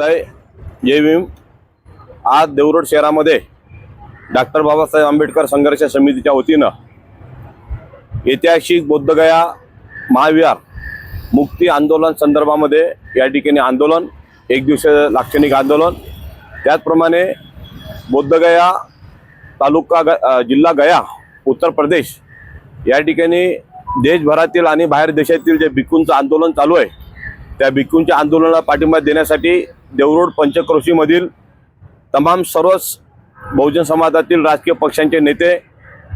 आहे. जय भीम. आज देवरोड शहरामध्ये डॉक्टर बाबासाहेब आंबेडकर संघर्ष समितीच्या वतीनं ऐतिहासिक बौद्धगया महाविहार मुक्ती आंदोलन संदर्भामध्ये या ठिकाणी आंदोलन एक दिवसीय लाक्षणिक आंदोलन. त्याचप्रमाणे बौद्धगया तालुका ग जिल्हा गया उत्तर प्रदेश या ठिकाणी देशभरातील आणि बाहेर देशातील जे भिक्कूंचं आंदोलन चालू आहे त्या भिक्कूंच्या आंदोलनाला पाठिंबा देण्यासाठी देवरोड पंचक्रोशीमधील तमाम सर्वच बहुजन समाजातील राजकीय पक्षांचे नेते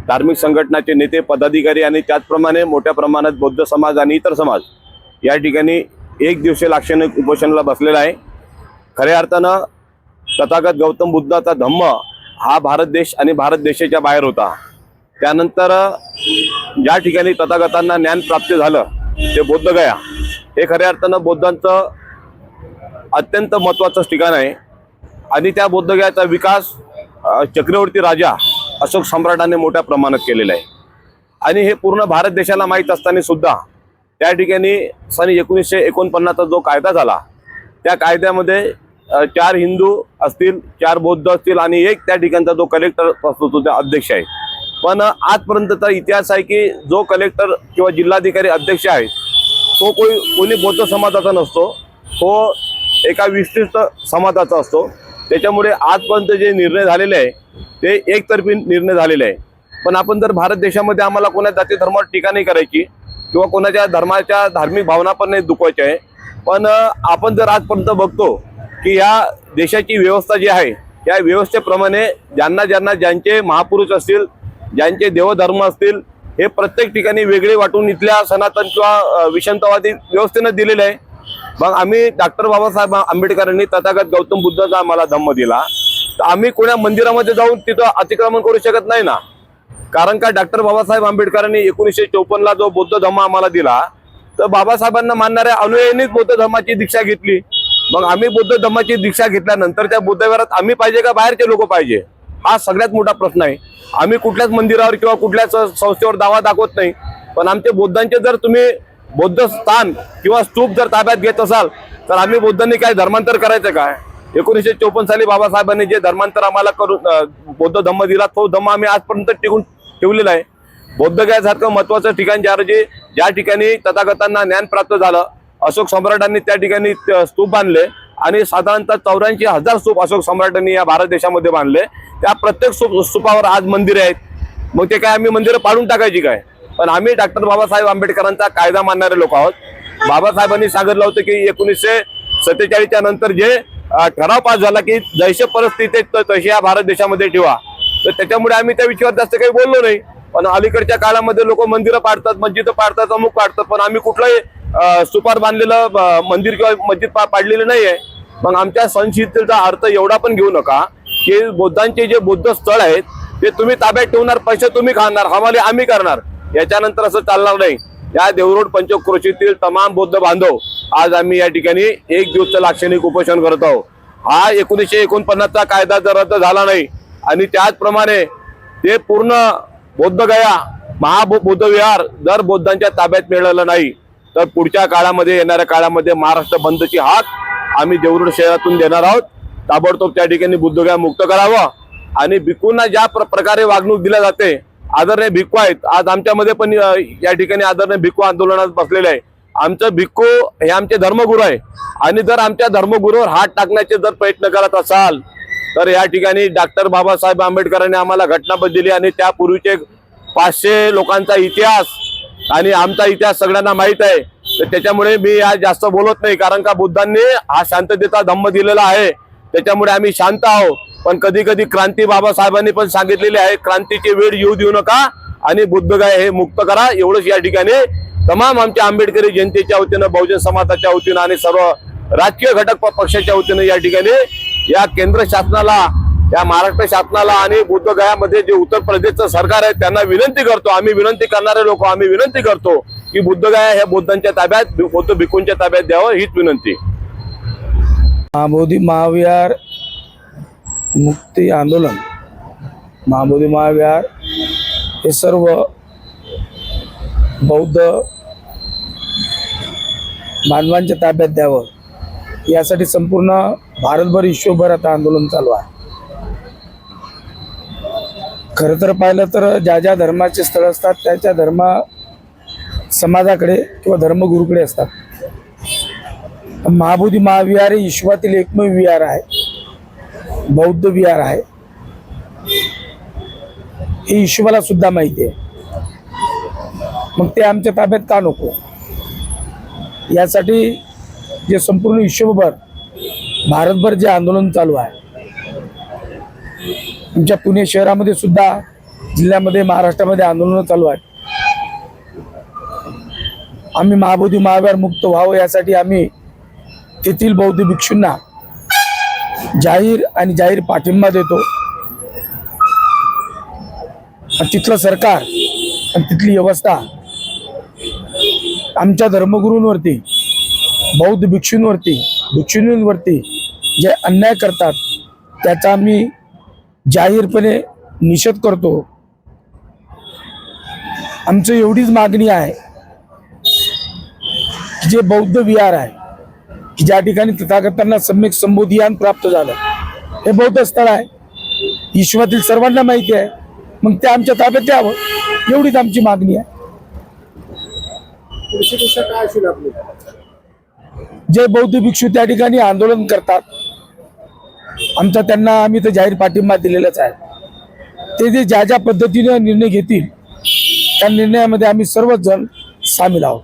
धार्मिक संघटनाचे नेते पदाधिकारी आणि त्याचप्रमाणे मोठ्या प्रमाणात बौद्ध समाज आणि इतर समाज या ठिकाणी एक दिवशी लाक्षणिक उपोषणाला बसलेला आहे. खऱ्या अर्थानं तथागत गौतम बुद्धाचा धम्म हा भारत देश आणि भारत देशाच्या बाहेर होता. त्यानंतर ज्या ठिकाणी तथागतांना ज्ञान प्राप्त झालं ते बोद्धगया हे खऱ्या अर्थानं बौद्धांचं अत्यंत महत्त्वाचं ठिकाण आहे. आणि त्या बौद्धगयाचा विकास चक्रवर्ती राजा अशोक सम्राटाने मोठ्या प्रमाणात केलेला आहे. आणि हे पूर्ण भारत देशाला माहीत असताना सुद्धा त्या ठिकाणी सन एकोणीसशे एकोणपन्नासचा जो कायदा झाला त्या कायद्यामध्ये चार हिंदू असतील चार बौद्ध असतील आणि एक त्या ठिकाणचा जो कलेक्टर असतो तो त्या अध्यक्ष आहे. पण आजपर्यंतचा इतिहास आहे की जो कलेक्टर किंवा जिल्हाधिकारी अध्यक्ष आहे तो कोणी कोणी बौद्ध समाजाचा नसतो. तो एका विशिष्ट समाजाचा असतो. त्याच्यामुळे आजपर्यंत जे निर्णय झालेले आहे ते एकतर्फी निर्णय झालेले आहे. पण आपण जर भारत देशामध्ये आम्हाला कोणा जाती धर्मावर टीका नाही करायची किंवा कोणाच्या धर्माच्या धार्मिक भावना पण नाही दुखवायच्या आहे पण आपण जर आजपर्यंत बघतो की या देशाची व्यवस्था जी आहे या व्यवस्थेप्रमाणे ज्यांना ज्यांना ज्यांचे महापुरुष असतील ज्यांचे देवधर्म असतील हे प्रत्येक ठिकाणी वेगळे वाटून इथल्या सनातन किंवा विषंतवादी विषमतावादी व्यवस्थेनं दिलेलं आहे. मग आम्ही डॉक्टर बाबासाहेब आंबेडकरांनी तथागत गौतम बुद्धाचा आम्हाला धम्म दिला. तर आम्ही कोण्या मंदिरामध्ये जाऊन तिथं अतिक्रमण करू शकत नाही ना? कारण का डॉक्टर बाबासाहेब आंबेडकरांनी एकोणीसशे चौपन्नला जो बौद्ध धम्म आम्हाला दिला तर बाबासाहेबांना मानणाऱ्या अनुयायांनीच बौद्ध धर्माची दीक्षा घेतली. मग आम्ही बौद्ध धर्माची दीक्षा घेतल्यानंतर त्या बुद्धविहारात आम्ही पाहिजे का बाहेरचे लोक पाहिजे? हा सगळ्यात मोठा प्रश्न आहे. आम्ही कुठल्याच मंदिरावर किंवा कुठल्याच संस्थेवर दावा दाखवत नाही. पण आमचे बुद्धांचे जर तुम्ही बौद्ध स्थान किंवा स्तूप जर ताब्यात घेत असाल तर आम्ही बुद्धांनी काय धर्मांतर करायचं काय एकोणीसशे चौपन्न साली बाबासाहेबांनी जे धर्मांतर आम्हाला करून बौद्ध धम्म दिला तो धम्म आम्ही आजपर्यंत टिकून ठेवलेला आहे. बौद्धगयासारखं महत्वाचं ठिकाण ज्या रोजी ज्या ठिकाणी तथागतांना ज्ञान प्राप्त झालं अशोक सम्राटांनी त्या ठिकाणी स्तूप बांधले आणि साधारणतः चौऱ्याऐंशी हजार स्तूप अशोक सम्राटांनी या भारत देशामध्ये बांधले. त्या प्रत्येक स्तूप स्तूपावर आज मंदिरे आहेत. मग ते काय आम्ही मंदिरं पाडून टाकायची काय? पण आम्ही डॉक्टर बाबासाहेब आंबेडकरांचा कायदा मानणारे लोक आहोत. बाबासाहेबांनी सांगितलं होतं की एकोणीसशे सत्तेचाळीसच्या नंतर जे ठराव पास झाला की जैसे परिस्थितीत आहे, तशी या भारत देशामध्ये ठेवा. तर त्याच्यामुळे आम्ही त्या विषयावर जास्त काही बोललो नाही. पण अलीकडच्या काळामध्ये लोक मंदिरं पाडतात मस्जिद पाडतात अमुक पाडतात. पण आम्ही कुठलंही सुपार बांधलेलं मंदिर किंवा मस्जिद पा- पाडलेलं आहे मग आमच्या सनशीलतेचा अर्थ एवढा पण घेऊ नका की बुद्धांचे जे बुद्ध स्थळ आहेत ते तुम्ही ताब्यात ठेवणार पैसे तुम्ही खाणार हवाले आम्ही करणार. याच्यानंतर असं चालणार नाही. या देवरोड पंचक्रोशीतील तमाम बौद्ध बांधव आज आम्ही या ठिकाणी एक दिवसचं लाक्षणिक उपोषण करत आहोत. हा एकोणीसशे एकोणपन्नासचा कायदा जर रद्द झाला नाही आणि त्याचप्रमाणे ते पूर्ण बौद्धगया महाबौद्ध विहार जर बौद्धांच्या ताब्यात मिळालं नाही तर पुढच्या काळामध्ये येणाऱ्या काळामध्ये महाराष्ट्र बंदची हात आम्ही देवरुड शहरातून देणार आहोत. ताबडतोब त्या ठिकाणी बुद्धगया मुक्त करावं आणि भिकूंना ज्या प्र- प्रकारे वागणूक दिल्या जाते आदरणीय भिक्खू आहेत. आज आमच्यामध्ये पण या ठिकाणी आदरणीय भिक्खू आंदोलनात बसलेले आहे. आमचं भिक्खू हे आमचे धर्मगुरू आहे. आणि जर आमच्या धर्मगुरूवर हात टाकण्याचे जर प्रयत्न करत असाल तर या ठिकाणी डॉक्टर बाबासाहेब आंबेडकरांनी आम्हाला घटनाबद्ध दिली आणि त्यापूर्वीचे पाचशे लोकांचा इतिहास आणि आमचा इतिहास सगळ्यांना माहीत आहे. तर त्याच्यामुळे मी आज जास्त बोलत नाही कारण का बुद्धांनी हा शांततेचा धम्म दिलेला आहे. त्याच्यामुळे आम्ही शांत आहोत. पण कधी कधी क्रांती बाबासाहेबांनी पण सांगितलेले आहे क्रांतीची वेळ येऊ देऊ नका आणि बुद्धगाय हे मुक्त करा. एवढंच या ठिकाणी तमाम आमच्या आंबेडकरी जनतेच्या वतीनं बहुजन समाजाच्या वतीनं आणि सर्व राजकीय घटक पक्षाच्या वतीनं या ठिकाणी या केंद्र शासनाला या महाराष्ट्र शासनाला आणि बुद्धगयामध्ये जे उत्तर प्रदेशचं सरकार आहे त्यांना विनंती करतो. आम्ही विनंती करणारे लोक आम्ही विनंती करतो की बुद्धगया हे बुद्धांच्या ताब्यात बौद्ध भिकूंच्या ताब्यात द्यावं हीच विनंती. महाबोधी महाविहार मुक्ती आंदोलन महाबोधी महाविहार हे सर्व बौद्ध बांधवांच्या ताब्यात द्यावं. यासाठी संपूर्ण भारतभर विश्वभर आता आंदोलन चालू आहे. खरं तर पाहिलं तर ज्या ज्या धर्माचे स्थळ असतात त्याच्या धर्म समाजाकडे किंवा धर्मगुरूकडे असतात. महाबोधी महाविहार हे विश्वातील एकमेव विहार आहे. बौद्ध विहार आहे. हे ईश्वराला सुद्धा माहिती आहे. मग ते आमच्या ताब्यात का नको? यासाठी जे संपूर्ण विश्वभर भारतभर जे आंदोलन चालू आहे आमच्या पुणे शहरामध्ये सुद्धा जिल्ह्यामध्ये महाराष्ट्रामध्ये आंदोलन चालू आहेत. आम्ही महाबोधी महाव्यार मुक्त व्हावं यासाठी आम्ही तेथील बौद्ध भिक्षूंना जाहीर आणि जाहीर पाठिंबा देतो. आणि तिथलं सरकार आणि तिथली व्यवस्था आमच्या धर्मगुरूंवरती बौद्ध भिक्षूंवरती भिक्षुणींवरती जे अन्याय करतात त्याचा मी जाहीरपणे निषेध करतो. आमचं एवढीच मागणी आहे जे बौद्ध विहार आहे की ज्या ठिकाणी तथागतांना सम्यक संबोधियान प्राप्त झालं. हे बौद्ध स्थळ आहे. विश्वातील सर्वांना माहिती आहे. मग ते आमच्या ताब्यात यावं एवढीच आमची मागणी आहे. जे बौद्ध भिक्षू त्या ठिकाणी आंदोलन करतात आमचा त्यांना आम्ही तर जाहीर पाठिंबा दिलेलाच आहे. ते जे ज्या ज्या पद्धतीने निर्णय घेतील त्या निर्णयामध्ये आम्ही सर्वच जण सामील आहोत.